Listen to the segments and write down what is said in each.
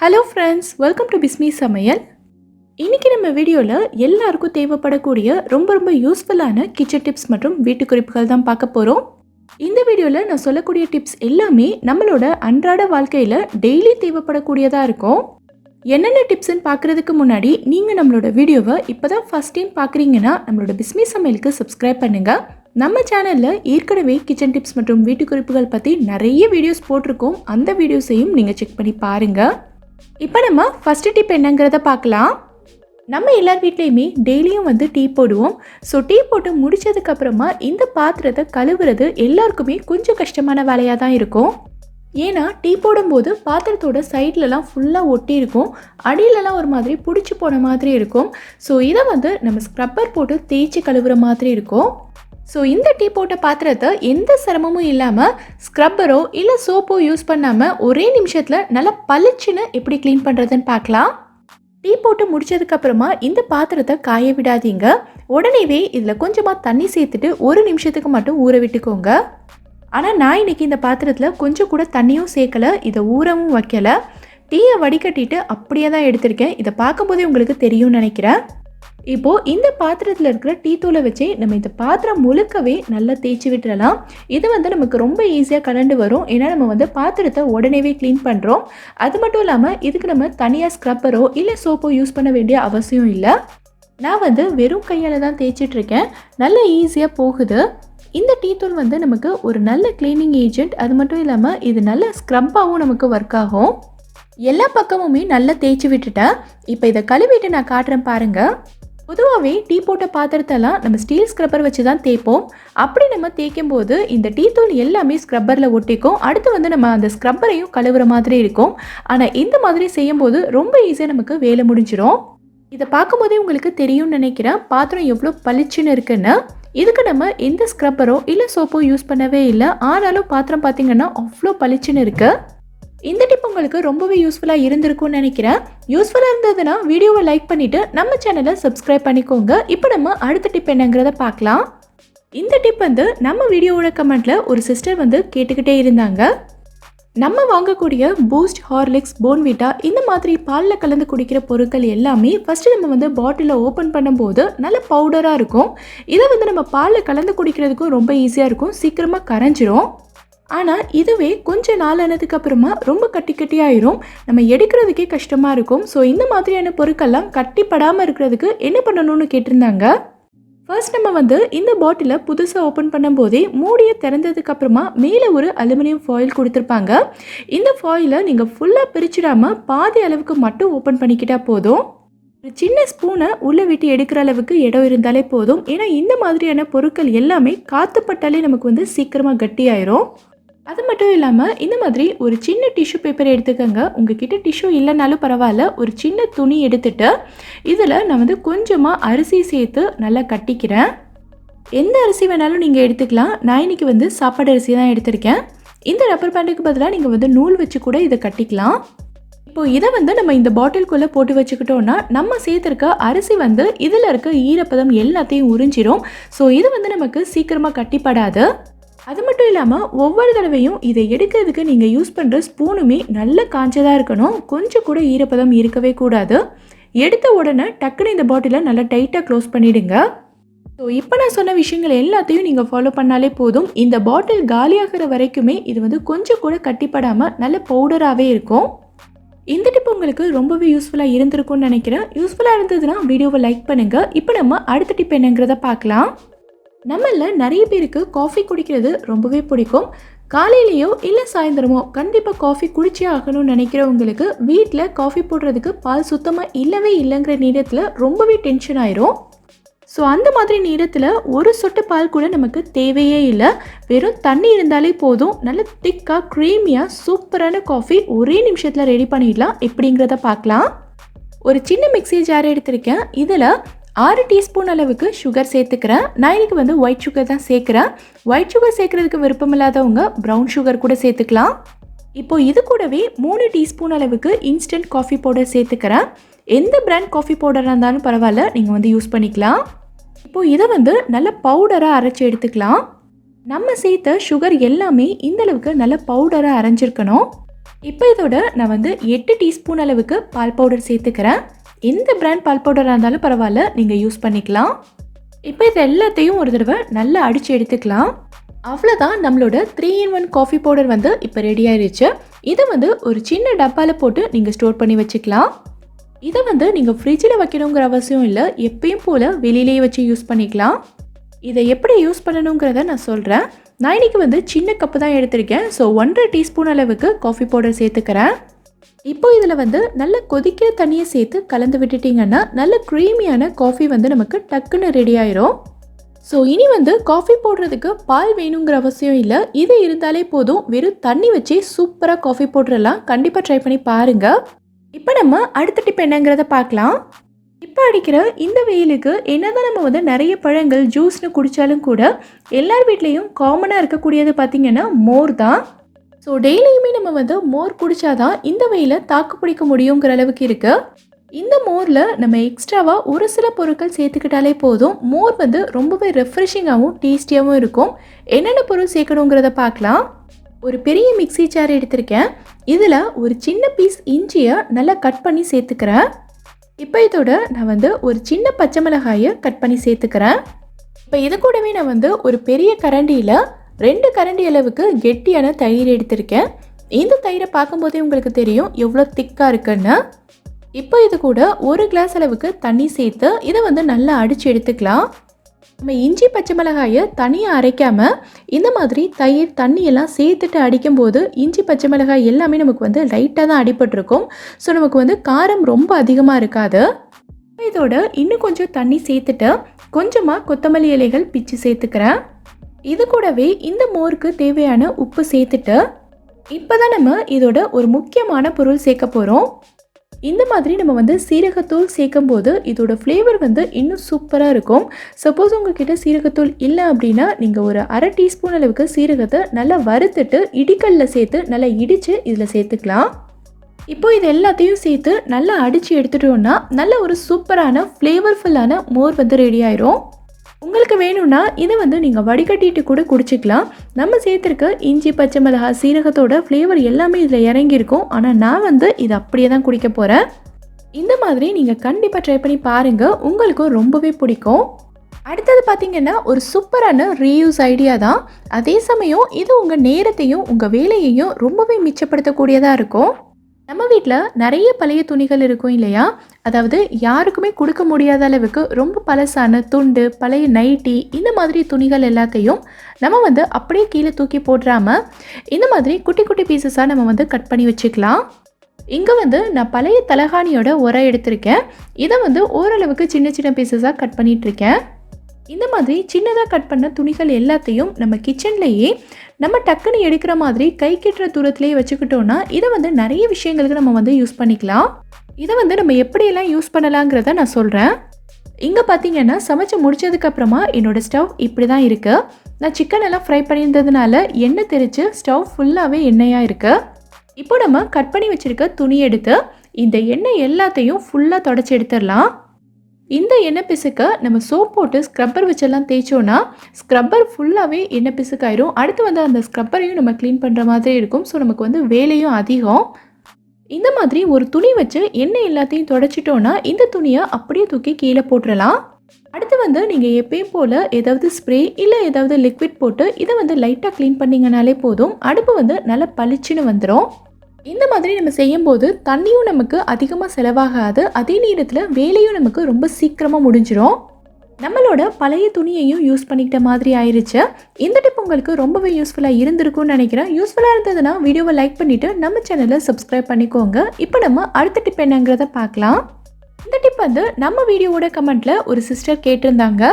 Hello friends welcome to Bismi Samayal இன்றைக்கி நம்ம வீடியோவில் எல்லாருக்கும் தேவைப்படக்கூடிய ரொம்ப ரொம்ப யூஸ்ஃபுல்லான கிச்சன் டிப்ஸ் மற்றும் வீட்டு குறிப்புகள் தான் பார்க்க போகிறோம் இந்த வீடியோவில் நான் சொல்லக்கூடிய டிப்ஸ் எல்லாமே நம்மளோட அன்றாட வாழ்க்கையில் டெய்லி தேவைப்படக்கூடியதாக இருக்கும். என்னென்ன டிப்ஸ்ன்னு பார்க்குறதுக்கு முன்னாடி நீங்கள் நம்மளோட வீடியோவை இப்போ தான் ஃபஸ்ட் டைம் பார்க்குறீங்கன்னா நம்மளோட பிஸ்மி சமையலுக்கு சப்ஸ்கிரைப் பண்ணுங்கள் நம்ம சேனலில் ஏற்கனவே கிச்சன் டிப்ஸ் மற்றும் வீட்டு குறிப்புகள் பற்றி நிறைய வீடியோஸ் போட்டிருக்கோம். அந்த வீடியோஸையும் நீங்கள் செக் பண்ணி பாருங்கள் இப்போ நம்ம ஃபஸ்ட்டு டிப் என்னங்கிறத பார்க்கலாம். நம்ம எல்லார் வீட்லேயுமே டெய்லியும் வந்து டீ போடுவோம். ஸோ டீ போட்டு முடிச்சதுக்கப்புறமா இந்த பாத்திரத்தை கழுவுறது எல்லாருக்குமே கொஞ்சம் கஷ்டமான வேலையாக தான் இருக்கும். ஏன்னா டீ போடும்போது பாத்திரத்தோட சைட்லலாம் ஃபுல்லாக ஒட்டி இருக்கும். அடியிலலாம் ஒரு மாதிரி பிடிச்சி போன மாதிரி இருக்கும். ஸோ இதை வந்து நம்ம ஸ்க்ரப்பர் போட்டு தேய்ச்சி கழுவுற மாதிரி இருக்கும். ஸோ இந்த டீ போட்ட பாத்திரத்தை எந்த சிரமமும் இல்லாமல் ஸ்க்ரப்பரோ இல்லை சோப்போ யூஸ் பண்ணாமல் ஒரே நிமிஷத்தில் நல்லா பளிச்சுன்னு எப்படி க்ளீன் பண்ணுறதுன்னு பார்க்கலாம். டீ போட்டு முடிச்சதுக்கப்புறமா இந்த பாத்திரத்தை காய விடாதீங்க. உடனேவே இதில் கொஞ்சமாக தண்ணி சேர்த்துட்டு ஒரு நிமிஷத்துக்கு மட்டும் ஊற விட்டுக்கோங்க. ஆனால் நான் இன்றைக்கி இந்த பாத்திரத்தில் கொஞ்சம் கூட தண்ணியும் சேர்க்கலை இதை ஊறவும் வைக்கலை. டீயை வடிகட்டிட்டு அப்படியே தான் எடுத்திருக்கேன். இதை பார்க்கும்போதே உங்களுக்கு தெரியும்னு நினைக்கிறேன். இப்போது இந்த பாத்திரத்தில் இருக்கிற டீ தூளை வச்சு நம்ம இந்த பாத்திரம் முழுக்கவே நல்லா தேய்ச்சி விட்டுறலாம். இது வந்து நமக்கு ரொம்ப ஈஸியாக கலண்டு வரும். ஏன்னா நம்ம வந்து பாத்திரத்தை உடனேவே க்ளீன் பண்ணுறோம் அது மட்டும் இல்லாமல் இதுக்கு நம்ம தனியாக ஸ்க்ரப்பரோ இல்லை சோப்போ யூஸ் பண்ண வேண்டிய அவசியம் இல்லை. நான் வந்து வெறும் கையால் தான் தேய்ச்சிட்டு இருக்கேன். நல்ல ஈஸியாக போகுது. இந்த டீ தூள் வந்து நமக்கு ஒரு நல்ல க்ளீனிங் ஏஜென்ட் அது மட்டும் இல்லாமல் இது நல்ல ஸ்க்ரப்பாகவும் நமக்கு ஒர்க் ஆகும். எல்லா பக்கமுமே நல்லா தேய்ச்சி விட்டுட்டேன் இப்போ இதை கழுவிட்டு நான் காட்டுறேன் பாருங்கள் பொதுவாகவே டீ போட்ட பாத்திரத்தெல்லாம் நம்ம ஸ்டீல் ஸ்க்ரப்பர் வச்சு தான் தேய்ப்போம். அப்படி நம்ம தேய்க்கும் போது இந்த டீ தூள் எல்லாமே ஸ்க்ரப்பரில் ஒட்டிக்கும். அடுத்து வந்து நம்ம அந்த ஸ்க்ரப்பரையும் கழுவுற மாதிரி இருக்கும். ஆனால் இந்த மாதிரி செய்யும்போது ரொம்ப ஈஸியாக நமக்கு வேலை முடிஞ்சிடும் இதை பார்க்கும்போதே உங்களுக்கு தெரியும்னு நினைக்கிறேன். பாத்திரம் எவ்வளோ பளிச்சுன்னு இருக்குன்னு. இதுக்கு நம்ம எந்த ஸ்க்ரப்பரோ இல்லை சோப்போ யூஸ் பண்ணவே இல்லை. ஆனாலும் பாத்திரம் பார்த்தீங்கன்னா அவ்வளோ பளிச்சுன்னு இருக்குது இந்த டிப் உங்களுக்கு ரொம்பவே யூஸ்ஃபுல்லாக இருந்திருக்கும்னு நினைக்கிறேன். யூஸ்ஃபுல்லாக இருந்ததுன்னா வீடியோவை லைக் பண்ணிவிட்டு நம்ம சேனலை சப்ஸ்கிரைப் பண்ணிக்கோங்க. இப்போ நம்ம அடுத்த டிப் என்னங்கிறத பார்க்கலாம். இந்த டிப் வந்து நம்ம வீடியோவோட கமெண்ட்டில் ஒரு சிஸ்டர் வந்து கேட்டுக்கிட்டே இருந்தாங்க. நம்ம வாங்கக்கூடிய பூஸ்ட் ஹார்லிக்ஸ் போன்விட்டா இந்த மாதிரி பாலில் கலந்து குடிக்கிற பொருட்கள் எல்லாமே ஃபஸ்ட்டு நம்ம வந்து பாட்டிலில் ஓப்பன் பண்ணும்போது நல்ல பவுடராக இருக்கும். இதை வந்து நம்ம பாலில் கலந்து குடிக்கிறதுக்கும் ரொம்ப ஈஸியாக இருக்கும். சீக்கிரமாக கரைஞ்சிரும். ஆனால் இதுவே கொஞ்ச நாள் ஆனதுக்கு அப்புறமா ரொம்ப கட்டி கட்டி ஆயிரும். நம்ம எடுக்கிறதுக்கே கஷ்டமாக இருக்கும். ஸோ இந்த மாதிரியான பொருட்கள்லாம் கட்டிப்படாமல் இருக்கிறதுக்கு என்ன பண்ணணும்னு கேட்டிருந்தாங்க? ஃபர்ஸ்ட் நம்ம வந்து இந்த பாட்டிலை புதுசாக ஓப்பன் பண்ணும்போதே மூடியை திறந்ததுக்கு அப்புறமா மேலே ஒரு அலுமினியம் ஃபாயில் கொடுத்துருப்பாங்க. இந்த ஃபாயிலை நீங்கள் ஃபுல்லாக பிரிச்சிடாமல் பாதி அளவுக்கு மட்டும் ஓப்பன் பண்ணிக்கிட்டால் போதும். ஒரு சின்ன ஸ்பூனை உள்ளே விட்டு எடுக்கிற அளவுக்கு இடம் இருந்தாலே போதும். ஏன்னா இந்த மாதிரியான பொருட்கள் எல்லாமே காற்றுப்பட்டாலே நமக்கு வந்து சீக்கிரமாக கட்டியாயிரும். அது மட்டும் இல்லாமல் இந்த மாதிரி ஒரு சின்ன டிஷ்யூ பேப்பர் எடுத்துக்கோங்க. உங்ககிட்ட டிஷ்யூ இல்லைனாலும் பரவாயில்ல. ஒரு சின்ன துணி எடுத்துட்டு இதில் நான் வந்து கொஞ்சமாக அரிசி சேர்த்து நல்லா கட்டிக்கிறேன். எந்த அரிசி வேணாலும் நீங்கள் எடுத்துக்கலாம். நான் இன்றைக்கி வந்து சாப்பாடு அரிசி தான் எடுத்திருக்கேன். இந்த ரப்பர் பேண்டுக்கு பதிலாக நீங்கள் வந்து நூல் வச்சு கூட இதை கட்டிக்கலாம். இப்போது இதை வந்து நம்ம இந்த பாட்டில்குள்ளே போட்டு வச்சுக்கிட்டோன்னா நம்ம சேர்த்துருக்க அரிசி வந்து இதில் இருக்க ஈரப்பதம் எல்லாத்தையும் உறிஞ்சிரும். ஸோ இது வந்து நமக்கு சீக்கிரமாக கட்டிப்படாது. அது மட்டும் இல்லாமல் ஒவ்வொரு தடவையும் இதை எடுக்கிறதுக்கு நீங்கள் யூஸ் பண்ணுற ஸ்பூனுமே நல்ல காஞ்சதாக இருக்கணும். கொஞ்சம் கூட ஈரப்பதம் இருக்கவே கூடாது. எடுத்த உடனே டக்குன்னு இந்த பாட்டிலை நல்லா டைட்டாக க்ளோஸ் பண்ணிவிடுங்க ஸோ இப்போ நான் சொன்ன விஷயங்கள் எல்லாத்தையும் நீங்கள் ஃபாலோ பண்ணாலே போதும். இந்த பாட்டில் காலியாகிற வரைக்குமே இது வந்து கொஞ்சம் கூட கட்டிப்படாமல் நல்ல பவுடராகவே இருக்கும். இந்த டிப் உங்களுக்கு ரொம்பவே யூஸ்ஃபுல்லாக இருந்திருக்கும்னு நினைக்கிறேன். யூஸ்ஃபுல்லாக இருந்ததுன்னா வீடியோவை லைக் பண்ணுங்கள் இப்போ நம்ம அடுத்த டிப் என்னங்கிறத பார்க்கலாம். நம்மள நிறைய பேருக்கு காஃபி குடிக்கிறது ரொம்பவே பிடிக்கும். காலையிலேயோ இல்லை சாயந்தரமோ கண்டிப்பாக காஃபி குடிச்சே ஆகணும்னு நினைக்கிறவங்களுக்கு வீட்டில் காஃபி போடுறதுக்கு பால் சுத்தமாக இல்லவே இல்லைங்கிற நேரத்தில் ரொம்பவே டென்ஷன் ஆயிரும். ஸோ அந்த மாதிரி நேரத்தில் ஒரு சொட்டு பால் கூட நமக்கு தேவையே இல்லை. வெறும் தண்ணி இருந்தாலே போதும். நல்ல திக்காக க்ரீமியாக சூப்பரான காஃபி ஒரே நிமிஷத்தில் ரெடி பண்ணிடலாம். எப்படிங்கிறத பார்க்கலாம். ஒரு சின்ன மிக்ஸி ஜார் எடுத்திருக்கேன். இதில் ஆறு டீஸ்பூன் அளவுக்கு சுகர் சேர்த்துக்கிறேன். நான் இன்னைக்கு வந்து ஒயிட் சுகர் தான் சேர்க்குறேன். ஒயிட் சுகர் சேர்க்குறதுக்கு விருப்பம் இல்லாதவங்க ப்ரௌன் சுகர் கூட சேர்த்துக்கலாம். இப்போது இது கூடவே மூணு டீஸ்பூன் அளவுக்கு இன்ஸ்டன்ட் காஃபி பவுடர் சேர்த்துக்கிறேன். எந்த பிராண்ட் காஃபி பவுடராக இருந்தாலும் பரவாயில்ல நீங்கள் வந்து யூஸ் பண்ணிக்கலாம். இப்போது இதை வந்து நல்ல பவுடராக அரைச்சி எடுத்துக்கலாம். நம்ம சேர்த்த சுகர் எல்லாமே இந்தளவுக்கு நல்ல பவுடராக அரைஞ்சிருக்கணும். இப்போ இதோட நான் வந்து எட்டு டீஸ்பூன் அளவுக்கு பால் பவுடர் சேர்த்துக்கிறேன். எந்த பிராண்ட் பால் பவுடராக இருந்தாலும் பரவாயில்ல நீங்கள் யூஸ் பண்ணிக்கலாம். இப்போ இது எல்லாத்தையும் ஒரு தடவை நல்லா அடித்து எடுத்துக்கலாம். அவ்வளோதான் நம்மளோட three in one coffee powder வந்து இப்போ ரெடி ஆயிருச்சு. இதை வந்து ஒரு சின்ன டப்பாவில் போட்டு நீங்கள் ஸ்டோர் பண்ணி வச்சுக்கலாம். இதை வந்து நீங்கள் ஃப்ரிட்ஜில் வைக்கணுங்கிற அவசியம் இல்லை எப்பயும் போல் வெளியிலேயே வச்சு யூஸ் பண்ணிக்கலாம். இதை எப்படி யூஸ் பண்ணணுங்கிறத நான் சொல்கிறேன் நான் இன்றைக்கி வந்து சின்ன கப்பு தான் எடுத்திருக்கேன். ஸோ ஒன்றரை டீஸ்பூன் அளவுக்கு காஃபி பவுடர் சேர்த்துக்கிறேன். இப்போ இதில் வந்து நல்ல கொதிக்கிற தண்ணியை சேர்த்து கலந்து விட்டுட்டிங்கன்னா நல்ல க்ரீமியான காஃபி வந்து நமக்கு டக்குன்னு ரெடி ஆயிரும். ஸோ இனி வந்து காஃபி போடுறதுக்கு பால் வேணுங்கிற அவசியம் இல்லை. இது இருந்தாலே போதும். வெறும் தண்ணி வச்சு சூப்பராக காஃபி போட்டுடலாம் கண்டிப்பாக ட்ரை பண்ணி பாருங்கள் இப்போ நம்ம அடுத்த டிப் என்னங்கிறத பார்க்கலாம். இப்போ அடிக்கிற இந்த வெயிலுக்கு என்னதான் நம்ம வந்து நிறைய பழங்கள் ஜூஸ்னு குடித்தாலும் கூட எல்லார் வீட்லேயும் காமனாக இருக்கக்கூடியது பார்த்திங்கன்னா மோர் தான். ஸோ டெய்லியுமே நம்ம வந்து மோர் குடித்தாதான் இந்த வெயில தாக்கு பிடிக்க முடியுங்கிற அளவுக்கு இருக்குது இந்த மோரில் நம்ம எக்ஸ்ட்ராவாக ஒரு சில பொருட்கள் சேர்த்துக்கிட்டாலே போதும். மோர் வந்து ரொம்பவே ரெஃப்ரெஷிங்காகவும் டேஸ்டியாகவும் இருக்கும். என்னென்ன பொருள் சேர்க்கணுங்கிறத பார்க்கலாம். ஒரு பெரிய மிக்ஸி ஜார் எடுத்திருக்கேன். இதில் ஒரு சின்ன பீஸ் இஞ்சியை நல்லா கட் பண்ணி சேர்த்துக்கிறேன். இப்போ இதோட நான் வந்து ஒரு சின்ன பச்சை மிளகாயை கட் பண்ணி சேர்த்துக்கிறேன். இப்போ இது கூடவே நான் வந்து ஒரு பெரிய கரண்டியில் ரெண்டு கரண்டி அளவுக்கு கெட்டியான தயிர் எடுத்திருக்கேன். இந்த தயிரை பார்க்கும்போதே உங்களுக்கு தெரியும் எவ்வளோ திக்காக இருக்குன்னு. இப்போ இது கூட ஒரு கிளாஸ் அளவுக்கு தண்ணி சேர்த்து இதை வந்து நல்லா அடித்து எடுத்துக்கலாம். நம்ம இஞ்சி பச்சை மிளகாயை தனியாக அரைக்காமல் இந்த மாதிரி தயிர் தண்ணியெல்லாம் சேர்த்துட்டு அடிக்கும்போது இஞ்சி பச்சை மிளகாய் எல்லாமே நமக்கு வந்து லைட்டாக தான் அடிபட்டிருக்கும். ஸோ நமக்கு வந்து காரம் ரொம்ப அதிகமாக இருக்காது. இதோட இன்னும் கொஞ்சம் தண்ணி சேர்த்துட்டு கொஞ்சமாக கொத்தமல்லி இலைகள் பிச்சு சேர்த்துக்கிறேன். இது கூடவே இந்த மோருக்கு தேவையான உப்பு சேர்த்துட்டு இப்போ தான் நம்ம இதோட ஒரு முக்கியமான பொருள் சேர்க்க போகிறோம் இந்த மாதிரி நம்ம வந்து சீரகத்தூள் சேர்க்கும் போது இதோட ஃப்ளேவர் வந்து இன்னும் சூப்பராக இருக்கும். சப்போஸ் உங்ககிட்ட சீரகத்தூள் இல்லை அப்படின்னா நீங்கள் ஒரு அரை டீஸ்பூன் அளவுக்கு சீரகத்தை நல்லா வறுத்துட்டு இடிக்கல்ல சேர்த்து நல்லா இடித்து இதில் சேர்த்துக்கலாம். இப்போ இது எல்லாத்தையும் சேர்த்து நல்லா அடித்து எடுத்துட்டோம்னா நல்ல ஒரு சூப்பரான ஃப்ளேவர்ஃபுல்லான மோர் வந்து ரெடி ஆயிரும். உங்களுக்கு வேணும்னா இதை வந்து நீங்கள் வடிகட்டிட்டு கூட குடிச்சிக்கலாம். நம்ம சேர்த்துருக்க இஞ்சி பச்சை மிளகாய் சீரகத்தோட ஃப்ளேவர் எல்லாமே இதில் இறங்கியிருக்கும். ஆனால் நான் வந்து இதை அப்படியே தான் குடிக்க போகிறேன் இந்த மாதிரி நீங்கள் கண்டிப்பாக ட்ரை பண்ணி பாருங்கள் உங்களுக்கும் ரொம்பவே பிடிக்கும். அடுத்தது பார்த்தீங்கன்னா ஒரு சூப்பரான ரீயூஸ் ஐடியா தான். அதே சமயம் இது உங்கள் நேரத்தையும் உங்கள் வேலையையும் ரொம்பவே மிச்சப்படுத்தக்கூடியதாக இருக்கும். நம்ம வீட்டில் நிறைய பழைய துணிகள் இருக்கும் இல்லையா? அதாவது யாருக்குமே கொடுக்க முடியாத அளவுக்கு ரொம்ப பழசான துண்டு பழைய நைட்டி இந்த மாதிரி துணிகள் எல்லாத்தையும் நம்ம வந்து அப்படியே கீழே தூக்கி போடுறாமல் இந்த மாதிரி குட்டி குட்டி பீசஸாக நம்ம வந்து கட் பண்ணி வச்சுக்கலாம். இங்கே வந்து நான் பழைய தலகாணியோட உரம் எடுத்திருக்கேன். இதை வந்து ஓரளவுக்கு சின்ன சின்ன பீசஸாக கட் பண்ணிகிட்ருக்கேன் இந்த மாதிரி சின்னதாக கட் பண்ண துணிகள் எல்லாத்தையும் நம்ம கிச்சன்லேயே நம்ம டக்குன்னு எடுக்கிற மாதிரி கை கெட்டுற தூரத்துலேயே வச்சுக்கிட்டோன்னா இதை வந்து நிறைய விஷயங்களுக்கு நம்ம வந்து யூஸ் பண்ணிக்கலாம். இதை வந்து நம்ம எப்படியெல்லாம் யூஸ் பண்ணலாங்கிறத நான் சொல்கிறேன் இங்கே பார்த்தீங்கன்னா சமைச்சு முடிச்சதுக்கப்புறமா என்னோடய ஸ்டவ் இப்படி தான் இருக்குது நான் சிக்கன் எல்லாம் ஃப்ரை பண்ணியிருந்ததுனால எண்ணெய் தெரித்து ஸ்டவ் ஃபுல்லாகவே எண்ணெயாக இருக்குது இப்போ நம்ம கட் பண்ணி வச்சுருக்க துணி எடுத்து இந்த எண்ணெய் எல்லாத்தையும் ஃபுல்லாக தொடச்சி எடுத்துடலாம். இந்த எண்ணெய் பிசுக்கை நம்ம சோப் போட்டு ஸ்க்ரப்பர் வச்செல்லாம் தேய்ச்சோன்னா ஸ்க்ரப்பர் ஃபுல்லாகவே எண்ணெய் பிசுக்காயிரும். அடுத்து வந்து அந்த ஸ்க்ரப்பரையும் நம்ம க்ளீன் பண்ணுற மாதிரி இருக்கும். ஸோ நமக்கு வந்து வேலையும் அதிகம். இந்த மாதிரி ஒரு துணி வச்சு எண்ணெய் எல்லாத்தையும் தொடச்சிட்டோன்னா இந்த துணியை அப்படியே தூக்கி கீழே போட்டுடலாம் அடுத்து வந்து நீங்கள் எப்பயும் போல் ஏதாவது ஸ்ப்ரே இல்லை ஏதாவது லிக்விட் போட்டு இதை வந்து லைட்டாக க்ளீன் பண்ணிங்கனாலே போதும். அடுப்பு வந்து நல்லா பளிச்சுன்னு வந்துடும் இந்த மாதிரி நம்ம செய்யும்போது தண்ணியும் நமக்கு அதிகமாக செலவாகாது. அதே நேரத்தில் வேலையும் நமக்கு ரொம்ப சீக்கிரமாக முடிஞ்சிடும் நம்மளோட பழைய துணியையும் யூஸ் பண்ணிக்கிட்ட மாதிரி ஆயிடுச்சு இந்த டிப் உங்களுக்கு ரொம்பவே யூஸ்ஃபுல்லாக இருந்திருக்கும்னு நினைக்கிறேன். யூஸ்ஃபுல்லாக இருந்ததுன்னா வீடியோவை லைக் பண்ணிவிட்டு நம்ம சேனலை சப்ஸ்கிரைப் பண்ணிக்கோங்க. இப்போ நம்ம அடுத்த டிப் என்னங்கிறத பார்க்கலாம். இந்த டிப் வந்து நம்ம வீடியோவோட கமெண்ட்டில் ஒரு சிஸ்டர் கேட்டிருந்தாங்க.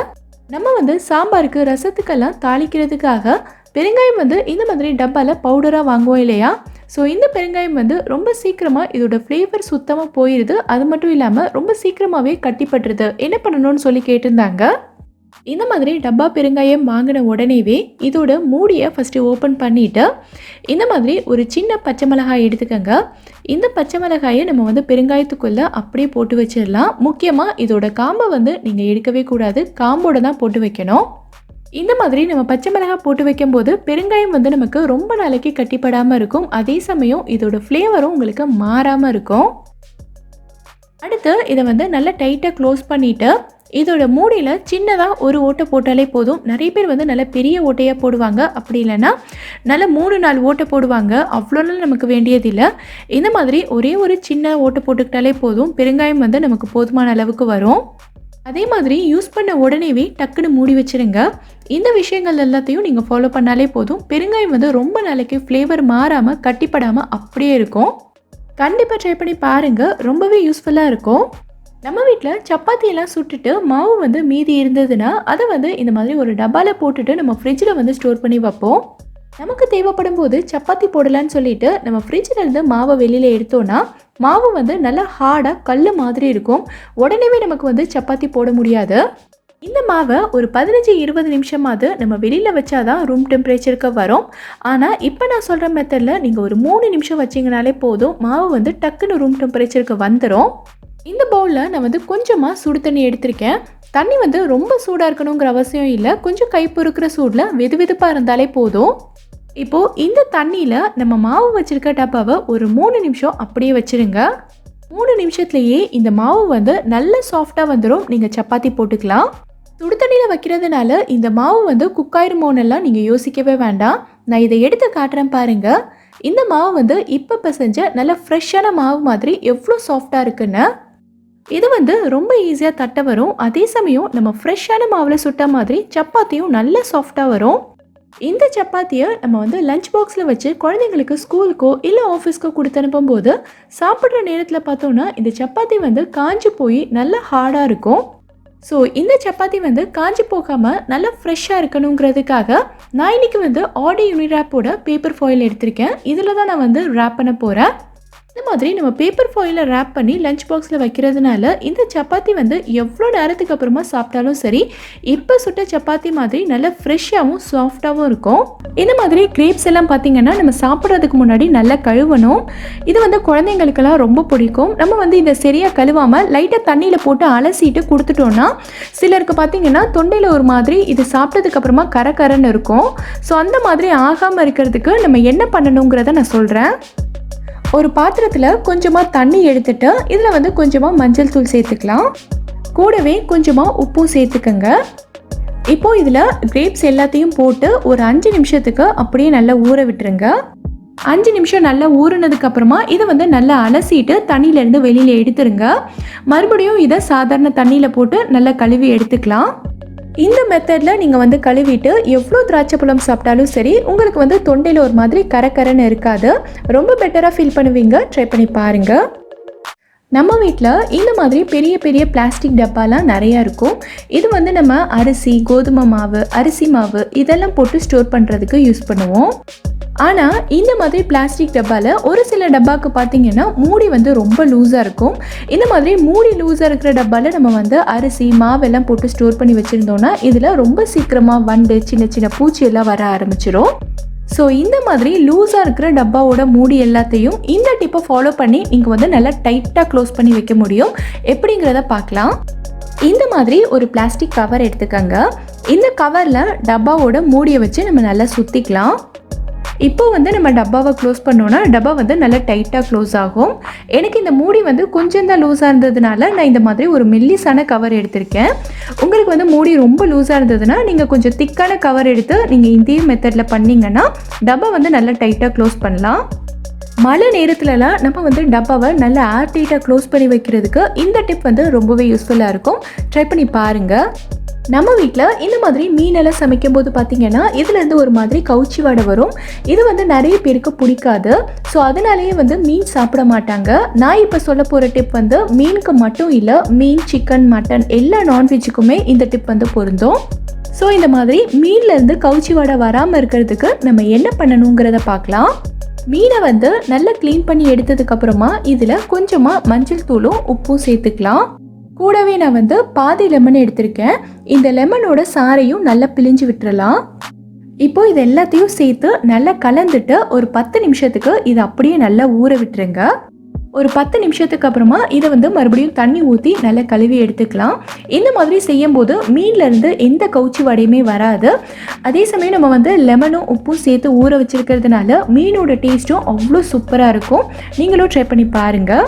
நம்ம வந்து சாம்பாருக்கு ரசத்துக்கெல்லாம் தாளிக்கிறதுக்காக பெருங்காயம் வந்து இந்த மாதிரி டப்பாவில் பவுடராக வாங்குவோம் இல்லையா? ஸோ இந்த பெருங்காயம் வந்து ரொம்ப சீக்கிரமாக இதோட ஃப்ளேவர் சுத்தமாக போயிடுது அது மட்டும் இல்லாமல் ரொம்ப சீக்கிரமாகவே கட்டிப்பட்டுருது. என்ன பண்ணணும்னு சொல்லி கேட்டிருந்தாங்க? இந்த மாதிரி டப்பா பெருங்காயம் வாங்கின உடனேவே இதோட மூடியை ஃபஸ்ட்டு ஓப்பன் பண்ணிவிட்டு இந்த மாதிரி ஒரு சின்ன பச்சை மிளகாய் எடுத்துக்கோங்க. இந்த பச்சை மிளகாயை நம்ம வந்து பெருங்காயத்துக்குள்ளே அப்படியே போட்டு வச்சிடலாம். முக்கியமாக இதோட காம்பை வந்து நீங்கள் எடுக்கவே கூடாது. காம்போட தான் போட்டு வைக்கணும். இந்த மாதிரி நம்ம பச்சை மிளகாய் போட்டு வைக்கும்போது பெருங்காயம் வந்து நமக்கு ரொம்ப நாளைக்கு கட்டிப்படாமல் இருக்கும். அதே சமயம் இதோட ஃப்ளேவரும் உங்களுக்கு மாறாமல் இருக்கும். அடுத்து இதை வந்து நல்லா டைட்டாக க்ளோஸ் பண்ணிவிட்டு இதோட மூடியில் சின்னதாக ஒரு ஓட்டை போட்டாலே போதும். நிறைய பேர் வந்து நல்ல பெரிய ஓட்டையாக போடுவாங்க. அப்படி இல்லைன்னா நல்ல மூணு நாலு ஓட்டை போடுவாங்க. அவ்வளோ நாள் நமக்கு வேண்டியதில்லை. இந்த மாதிரி ஒரே ஒரு சின்ன ஓட்டை போட்டுக்கிட்டாலே போதும். பெருங்காயம் வந்து நமக்கு போதுமான அளவுக்கு வரும். அதே மாதிரி யூஸ் பண்ண உடனேவே டக்குன்னு மூடி வச்சிருங்க. இந்த விஷயங்கள் எல்லாத்தையும் நீங்கள் ஃபாலோ பண்ணாலே போதும். பெருங்காயம் வந்து ரொம்ப நாளைக்கு ஃப்ளேவர் மாறாமல் கட்டிப்படாமல் அப்படியே இருக்கும். கண்டிப்பாக ட்ரை பண்ணி பாருங்கள் ரொம்பவே யூஸ்ஃபுல்லாக இருக்கும். நம்ம வீட்டில் சப்பாத்தியெல்லாம் சுட்டுட்டு மாவு வந்து மீதி இருந்ததுன்னா அதை வந்து இந்த மாதிரி ஒரு டப்பாவில் போட்டுட்டு நம்ம ஃப்ரிட்ஜில் வந்து ஸ்டோர் பண்ணி வைப்போம். நமக்கு தேவைப்படும் போது சப்பாத்தி போடலான்னு சொல்லிட்டு நம்ம ஃப்ரிட்ஜில் இருந்து மாவை வெளியில் எடுத்தோன்னா மாவு வந்து நல்லா ஹார்டாக கல் மாதிரி இருக்கும். உடனேவே நமக்கு வந்து சப்பாத்தி போட முடியாது. இந்த மாவை ஒரு பதினஞ்சு இருபது நிமிஷமாவது நம்ம வெளியில் வச்சா தான் ரூம் டெம்பரேச்சருக்கு வரும். ஆனால் இப்போ நான் சொல்கிற மெத்தடில் நீங்கள் ஒரு மூணு நிமிஷம் வச்சிங்கனாலே போதும் மாவு வந்து டக்குன்னு ரூம் டெம்பரேச்சருக்கு வந்துடும் இந்த பவுலில் நான் வந்து கொஞ்சமாக சுடு தண்ணி எடுத்திருக்கேன். தண்ணி வந்து ரொம்ப சூடாக இருக்கணுங்கிற அவசியம் இல்லை. கொஞ்சம் கை பொறுக்கிற சூடில் வெது வெதுப்பாக இருந்தாலே போதும். இப்போது இந்த தண்ணியில் நம்ம மாவு வச்சுருக்க டப்பாவை ஒரு மூணு நிமிஷம் அப்படியே வச்சுருங்க. மூணு நிமிஷத்துலேயே இந்த மாவு வந்து நல்ல சாஃப்டாக வந்துடும் நீங்கள் சப்பாத்தி போட்டுக்கலாம். சுடு தண்ணியில் வைக்கிறதுனால இந்த மாவு வந்து குக்காயிருமோன்னெல்லாம் நீங்கள் யோசிக்கவே வேண்டாம். நான் இதை எடுத்து காட்டுறேன் பாருங்கள் இந்த மாவு வந்து இப்போ பிசைஞ்ச நல்ல ஃப்ரெஷ்ஷான மாவு மாதிரி எவ்வளோ சாஃப்டாக இருக்குன்னு. இது வந்து ரொம்ப ஈஸியாக தட்ட வரும். அதே சமயம் நம்ம ஃப்ரெஷ்ஷான மாவில் சுட்ட மாதிரி சப்பாத்தியும் நல்ல சாஃப்டாக வரும். இந்த சப்பாத்தியை நம்ம வந்து லஞ்ச் பாக்ஸில் வச்சு குழந்தைங்களுக்கு ஸ்கூலுக்கோ இல்லை ஆஃபீஸ்க்கோ கொடுத்து அனுப்பும்போது சாப்பிட்ற நேரத்தில் பார்த்தோன்னா இந்த சப்பாத்தி வந்து காஞ்சி போய் நல்லா ஹார்டாக இருக்கும். ஸோ இந்த சப்பாத்தி வந்து காஞ்சி போகாமல் நல்லா ஃப்ரெஷ்ஷாக இருக்கணுங்கிறதுக்காக நான் இன்னைக்கு வந்து ஆடி யூனிராப்போட பேப்பர் ஃபாயில் எடுத்திருக்கேன். இதில் தான் நான் வந்து ரேப் பண்ண போகிறேன் இந்த மாதிரி நம்ம பேப்பர் ஃபாயிலில் ரேப் பண்ணி லஞ்ச் பாக்ஸில் வைக்கிறதுனால இந்த சப்பாத்தி வந்து எவ்வளோ நேரத்துக்கு அப்புறமா சாப்பிட்டாலும் சரி இப்போ சுட்ட சப்பாத்தி மாதிரி நல்லா ஃப்ரெஷ்ஷாகவும் சாஃப்டாகவும் இருக்கும். இந்த மாதிரி கிரேப்ஸ் எல்லாம் பார்த்தீங்கன்னா நம்ம சாப்பிட்றதுக்கு முன்னாடி நல்லா கழுவணும். இது வந்து குழந்தைங்களுக்கெல்லாம் ரொம்ப பிடிக்கும். நம்ம வந்து இதை சரியாக கழுவாமல் லைட்டாக தண்ணியில் போட்டு அலசிட்டு கொடுத்துட்டோன்னா சிலருக்கு பார்த்தீங்கன்னா தொண்டையில் ஒரு மாதிரி இது சாப்பிட்டதுக்கு அப்புறமா கர கரன்னு இருக்கும். ஸோ அந்த மாதிரி ஆகாமல் இருக்கிறதுக்கு நம்ம என்ன பண்ணணுங்கிறத நான் சொல்கிறேன் ஒரு பாத்திரத்தில் கொஞ்சமாக தண்ணி எடுத்துட்டு இதில் வந்து கொஞ்சமாக மஞ்சள் தூள் சேர்த்துக்கலாம். கூடவே கொஞ்சமாக உப்பும் சேர்த்துக்கோங்க. இப்போ இதில் கிரேப்ஸ் எல்லாத்தையும் போட்டு ஒரு அஞ்சு நிமிஷத்துக்கு அப்படியே நல்லா ஊற விட்டுருங்க. அஞ்சு நிமிஷம் நல்லா ஊறினதுக்கு அப்புறமா இதை வந்து நல்லா அலசிட்டு தண்ணியிலேருந்து வெளியில் எடுத்துருங்க. மறுபடியும் இதை சாதாரண தண்ணியில் போட்டு நல்லா கழுவி எடுத்துக்கலாம். இந்த மெத்தடில் நீங்கள் வந்து கழுவிட்டு எவ்வளோ திராட்சை பழம் சாப்பிட்டாலும் சரி உங்களுக்கு வந்து தொண்டையில் ஒரு மாதிரி கரக்கரன்னு இருக்காது. ரொம்ப பெட்டராக ஃபீல் பண்ணுவீங்க. ட்ரை பண்ணி பாருங்கள் நம்ம வீட்டில் இந்த மாதிரி பெரிய பெரிய பிளாஸ்டிக் டப்பாலாம் நிறையா இருக்கும். இது வந்து நம்ம அரிசி கோதுமை மாவு அரிசி மாவு இதெல்லாம் போட்டு ஸ்டோர் பண்ணுறதுக்கு யூஸ் பண்ணுவோம். ஆனால் இந்த மாதிரி பிளாஸ்டிக் டப்பாவில் ஒரு சில டப்பாவுக்கு பார்த்தீங்கன்னா மூடி வந்து ரொம்ப லூஸாக இருக்கும். இந்த மாதிரி மூடி லூஸாக இருக்கிற டப்பாவில் நம்ம வந்து அரிசி மாவெல்லாம் போட்டு ஸ்டோர் பண்ணி வச்சுருந்தோன்னா இதில் ரொம்ப சீக்கிரமாக வண்டு சின்ன சின்ன பூச்சி எல்லாம் வர ஆரம்பிச்சிடும் ஸோ இந்த மாதிரி லூஸாக இருக்கிற டப்பாவோட மூடி எல்லாத்தையும் இந்த டிப்பை ஃபாலோ பண்ணி நீங்கள் வந்து நல்லா டைட்டாக க்ளோஸ் பண்ணி வைக்க முடியும். எப்படிங்கிறத பார்க்கலாம். இந்த மாதிரி ஒரு பிளாஸ்டிக் கவர் எடுத்துக்கங்க. இந்த கவரில் டப்பாவோட மூடியை வச்சு நம்ம நல்லா சுற்றிக்கலாம் இப்போ வந்து நம்ம டப்பாவை க்ளோஸ் பண்ணோன்னா டப்பா வந்து நல்லா டைட்டாக க்ளோஸ் ஆகும். எனக்கு இந்த மூடி வந்து கொஞ்சம் தான் லூஸாக இருந்ததுனால நான் இந்த மாதிரி ஒரு மெல்லிஸான கவர் எடுத்திருக்கேன். உங்களுக்கு வந்து மூடி ரொம்ப லூஸாக இருந்ததுன்னா நீங்கள் கொஞ்சம் திக்கான கவர் எடுத்து நீங்கள் இதே மெத்தடில் பண்ணிங்கன்னா டப்பா வந்து நல்லா டைட்டாக க்ளோஸ் பண்ணலாம். மழை நேரத்துலலாம் நம்ம வந்து டப்பாவை நல்லா ஏர் டைட்டாக க்ளோஸ் பண்ணி வைக்கிறதுக்கு இந்த டிப் வந்து ரொம்பவே யூஸ்ஃபுல்லாக இருக்கும். ட்ரை பண்ணி பாருங்கள் நம்ம வீட்டில் இந்த மாதிரி மீனெல்லாம் சமைக்கும் போது பார்த்தீங்கன்னா இதுலேருந்து ஒரு மாதிரி கவுச்சி வடை வரும். இது வந்து நிறைய பேருக்கு பிடிக்காது. ஸோ அதனாலேயே வந்து மீன் சாப்பிட மாட்டாங்க. நான் இப்போ சொல்ல போகிற டிப் வந்து மீனுக்கு மட்டும் இல்லை மீன் சிக்கன் மட்டன் எல்லா நான்வெஜ்ஜுக்குமே இந்த டிப் வந்து பொருந்தும். ஸோ இந்த மாதிரி மீன்லேருந்து கவுச்சி வடை வராமல் இருக்கிறதுக்கு நம்ம என்ன பண்ணணுங்கிறத பார்க்கலாம் மீனை வந்து நல்லா க்ளீன் பண்ணி எடுத்ததுக்கப்புறமா இதில் கொஞ்சமாக மஞ்சள் தூளும் உப்பும் சேர்த்துக்கலாம். கூடவே நான் வந்து பாதி லெமன் எடுத்திருக்கேன். இந்த லெமனோட சாரையும் நல்லா பிழிஞ்சு விட்டுறலாம். இப்போ இது எல்லாத்தையும் சேர்த்து நல்லா கலந்துட்டு ஒரு பத்து நிமிஷத்துக்கு இது அப்படியே நல்லா ஊற விட்டுருங்க. ஒரு பத்து நிமிஷத்துக்கு அப்புறமா இதை வந்து மறுபடியும் தண்ணி ஊற்றி நல்லா கழுவி எடுத்துக்கலாம். இந்த மாதிரி செய்யும்போது மீன்லேருந்து எந்த கவுச்சி வடையுமே வராது. அதே சமயம் நம்ம வந்து லெமனும் உப்பும் சேர்த்து ஊற வச்சுருக்கிறதுனால மீனோட டேஸ்ட்டும் அவ்வளோ சூப்பராக இருக்கும். நீங்களும் ட்ரை பண்ணி பாருங்கள்